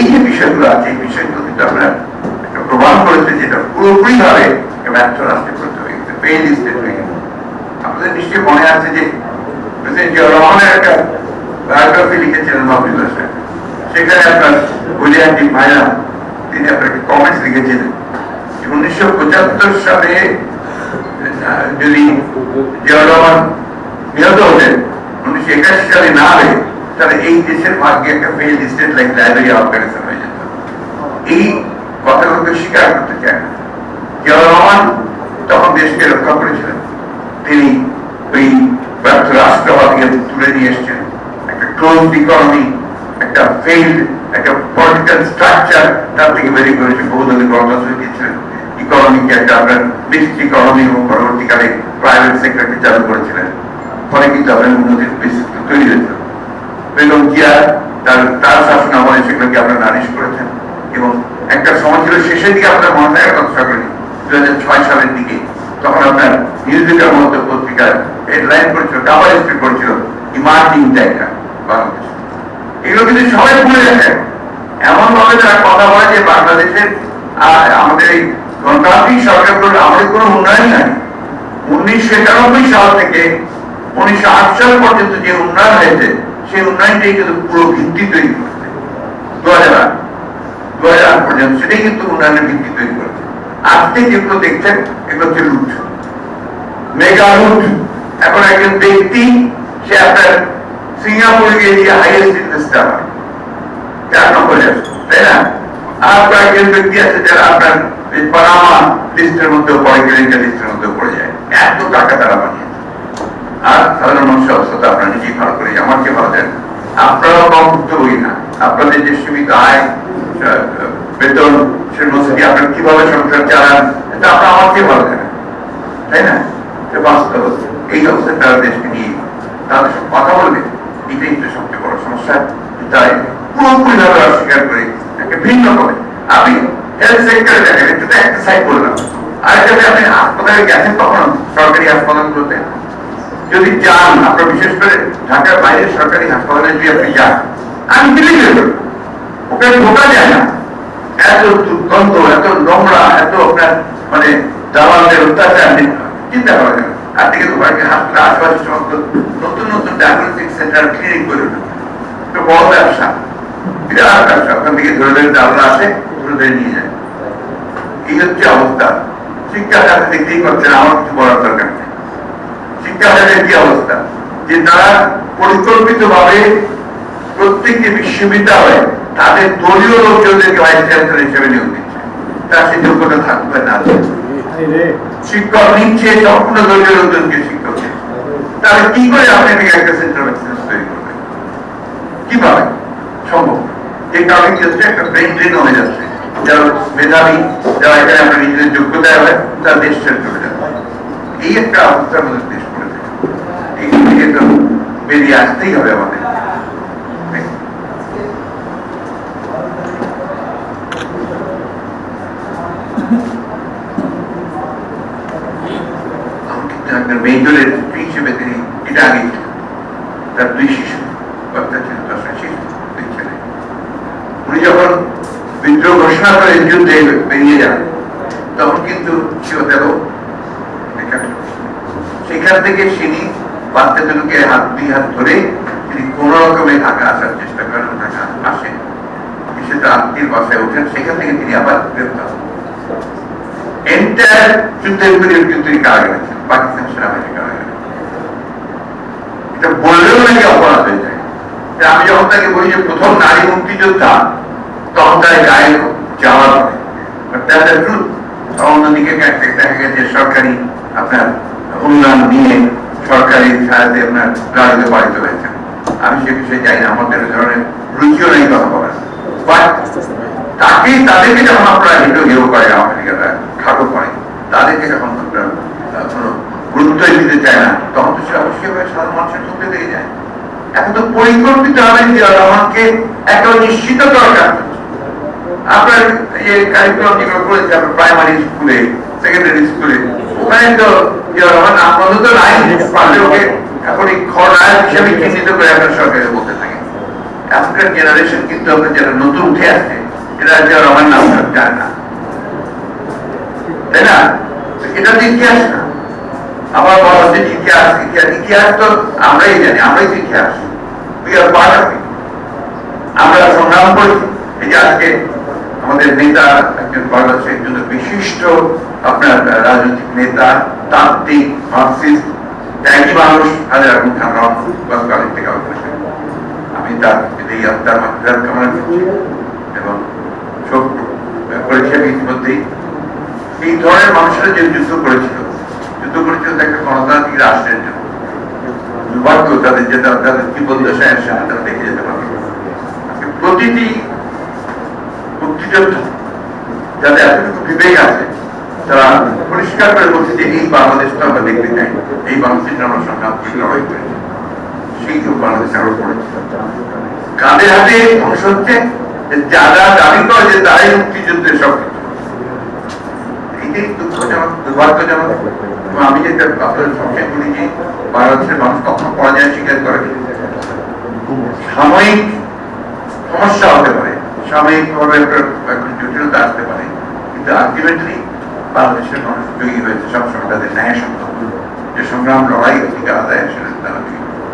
এই যে বিষয়গুলো আছে এই বিষয়গুলো কিন্তু আমরা প্রমাণ করেছে যেটা পুরোপুরি ভাবে ব্যর্থ রাষ্ট্রে পরিণত হয়ে গেছে ফেইল স্টেট আপনাদের নিশ্চয়ই মনে আছে যে প্রেসিডেন্ট জিয়া রহমানের একটা বায়োগ্রাফি লিখেছিলেন মাহবুবুল্লাহ সাহেব সেখানে আপনার গুলিয়ান্টি ভাইরা তিনি আপনার একটা কমেন্টস লিখেছিলেন উনিশশো পঁচাত্তর সালে যদি জিয়া রহমান নিহত হতেন, উনিশশো একাশি সালে না হয়ে তাহলে এই দেশের ভাগ্যে একটা fail state like library Afghanistan হয়ে যেত এই কথাগুলোকে স্বীকার করতে চায় না। জিয়াউর রহমান তখন দেশকে রক্ষা করেছিলেন, তিনি ওই রাষ্ট্রবাদকে তুলে নিয়ে এসছেন। একটা ক্লোজ ইকোনমি একটা ফেইল্ড একটা পলিটিক্যাল স্ট্রাকচার তার থেকে বেরিয়ে করেছে বহুদলীয় গণতন্ত্র দিয়েছিলেন। ইকোনমিকে একটা আপনার মিক্সড ইকোনমি এবং পরবর্তীকালে প্রাইভেট সেক্টরকে চালু করেছিলেন। ফলে কিন্তু আপনার উন্নতির তৈরি হয়েছিল। বেগম জিয়া তার তার শাসন আমলে সেগুলোকে আপনারা করেছেন। এবং একটা সময় ছিল শেষের দিকে আপনার থাকে কথা করি দু সালের দিকে। তখন আপনার নিউজিল্যান্ডের মতো পত্রিকার হেডলাইন করেছিল কাভার স্ট্রিট করেছিল ইমার্জিং জায়গা বাংলাদেশ। এগুলো কিন্তু সবাই ভুলে গেছে। এমন তারা কথা বলে যে বাংলাদেশের আমাদের এই গণতান্ত্রিক সরকারগুলোর আমাদের কোনো উন্নয়ন নাই উনিশশো একানব্বই সাল থেকে উনিশশো আট সাল পর্যন্ত যে উন্নয়ন হয়েছে সেই উন্নয়নটাই কিন্তু পুরো ভিত্তি তৈরি করেছে। দু হাজার আট কিন্তু উন্নয়নের ভিত্তি তৈরি করেছে। আজকে যেগুলো দেখছেন, এগুলো হচ্ছে লুট মেগা লুট এখন একজন ব্যক্তি, সে আপনার সিঙ্গাপুরে গিয়ে হাইয়েস্ট ইনভেস্টার হয় চার নম্বরে তাই না? আর কয়েকজন ব্যক্তি আছে যারা আপনার পানামা লিস্টের মধ্যে পড়ে ক্রেডিট লিস্টের পড়ে যায়। এত টাকা তারা বানিয়েছে। কীভাবে সংসার চালান, এটা আপনারা আমার ভালো জানেন তাই না? বাস্তব এই অবস্থায় তারা দেশকে নিয়ে তাদের সব কথা বলবে। এটাই তো সবচেয়ে বড় সমস্যা। তাই পুরোপুরি ভাবে অস্বীকার করে একটা ভিন্ন করে আমি হেলথ সেক্টরে দেখেন একটু একটা সাইড করলাম আর আপনি হাসপাতালে গেছেন কখনো সরকারি হাসপাতালগুলোতে যদি যান আপনার বিশেষ করে ঢাকার বাইরে সরকারি হাসপাতালে যদি আপনি যান আনবিলিভেবল ওখানে ঢোকা যায় না। এত দুর্গন্ধ এত নোংরা, এত আপনার মানে দালালদের অত্যাচার চিন্তা করা যায় আর থেকে তো হাসপাতাল, আশেপাশে সমস্ত নতুন নতুন ডায়াগনস্টিক সেন্টার ক্লিনিক করে একটা বড় ব্যবসা। বিরাট ব্যবসা। ওখান থেকে ধরে ধরে দালালরা আসে, ধরে ধরে নিয়ে যায়। এই হচ্ছে অবস্থা। শিক্ষা খাতে দেখতেই পাচ্ছেন, আমার কিছু বলার দরকার কি অবস্থা? যে তারা পরিকল্পিত ভাবে প্রত্যেকটি বিশ্ববিদ্যালয়ে তাদের দলীয় লোকজনদেরকে ভাইস চ্যান্সেলর হিসেবে নিয়োগ দিচ্ছে। তার যোগ্যতা থাকবে না। শিক্ষক নিচ্ছে, সম্পূর্ণ দলীয় লোকজনকে শিক্ষক তাহলে কি করে আপনি একটা সেন্টার এক্সেলেন্স তৈরি করবেন? কীভাবে? সম্ভব। যে কারণে কি হচ্ছে একটা ব্রেন ড্রেন হয়ে যাচ্ছে। যারা মেধাবী, যারা এখানে আপনার নিজেদের যোগ্যতা হবে, তারা দেশ যাবে। এই একটা অবস্থার মধ্যে দেশ এই বেরিয়ে আসতেই হবে আমাদের উনি যখন বেরিয়ে যান, তখন কিন্তু ছিল তেরো সেখান থেকে তিনি বাচ্চা দুটোকে হাত দুই হাত ধরে তিনি কোন রকমে ঢাকা আসার চেষ্টা করেন ঢাকা আসেন। তার আত্মীয় বাসায় ওঠেন। সেখান থেকে তিনি আবার গ্রেপ্তার এন্টায়ার যুদ্ধের কিন্তু তিনি কারাগারে পাকিস্তান সেনাবাহিনী কারাগারে। এটা বললেও নাকি অপরাধ হয়ে যায়। আমি যখন তাকে বলি যে প্রথম নারী মুক্তিযোদ্ধা, তখন তার গায়ে যাওয়া truth. অন্যদিকে দেখা গেছে সরকারি আপনার উন্নয়ন নিয়ে সরকারি সাহায্যে আপনার গাড়িতে বাড়িতে হয়েছে। আমি সে বিষয়ে জানি না আমাদের ধরনের রুচিও নেই কথা But তাকে তাদেরকে যখন আপনারা হিরো হিরো করে আমেরিকাটা ঠাকুর করে, তাদেরকে যখন কোনো গুরুত্বই দিতে চায় না, তখন তো সে অবশ্যই সাধারণ মানুষের চলতে দিয়ে যায়। এখন তো পরিকল্পিত হবে যে রহমানকে একটা নিশ্চিত দরকার আপনার যে কারিকুলাম যেগুলো করেছে, আপনার প্রাইমারি স্কুলে সেকেন্ডারি স্কুলে ওখানে তো যে রহমান আপনাদের তো চিহ্নিত করে আপনার সরকারে বলতে থাকে। এখনকার জেনারেশন কিন্তু আমরা যারা নতুন উঠে আসছে, এরা যারা আমার নাম জানে না। তাই না? এটা তো ইতিহাস না। আমার বলা হচ্ছে ইতিহাস ইতিহাস ইতিহাস তো আমরাই জানি, আমরাই তো ইতিহাস। উই আর পার্ট অফ আমরা সংগ্রাম করেছি এই যে আজকে আমাদের নেতা, একজন বাংলাদেশের একজন বিশিষ্ট আপনার রাজনৈতিক নেতা তাত্ত্বিক মার্কসিস্ট ত্যাগী মানুষ হাজার আহমদ খান রহমান গতকাল ইন্তেকাল করেছেন আমি তার এই আত্মার মাত্রার কামনা করছি এবং শোক করেছি আমি ইতিমধ্যেই। এই ধরনের মানুষেরা যে যুদ্ধ করেছিল যুদ্ধ করেছিল একটা গণতান্ত্রিক রাষ্ট্রের জন্য। দুর্ভাগ্য, তাদের যে তাদের আসে না তারা দেখে যেতে পারবে। প্রতিটি মুক্তিযোদ্ধা যাদের এতটুকু বিবেক আছে, তারা পরিষ্কার করে বলছে যে এই বাংলাদেশ তো আমরা দেখতে চাই। এই বাংলাদেশ আমরা সংগ্রাম করে, লড়াই করেছি সেই বাংলাদেশ আরও করেছে কাঁধে হাতে ধ্বংস হচ্ছে যে যারা দাবি করে যে তারাই মুক্তিযুদ্ধের সব দুঃখজনক, দুর্ভাগ্যজনক। আমি যেটা আপনাদের সবচেয়ে বলি যে বাংলাদেশের মানুষ কখনো পরাজয় স্বীকার করে সাময়িক সমস্যা হতে পারে। সাময়িক ভাবে একটা জটিলতা আসতে পারে। কিন্তু আলটিমেটলি বাংলাদেশের মানুষ জয়ী হয়েছে সবসময় তাদের ন্যায় সংগ্রাম যে সংগ্রাম লড়াই অধিকার আদায় সেটা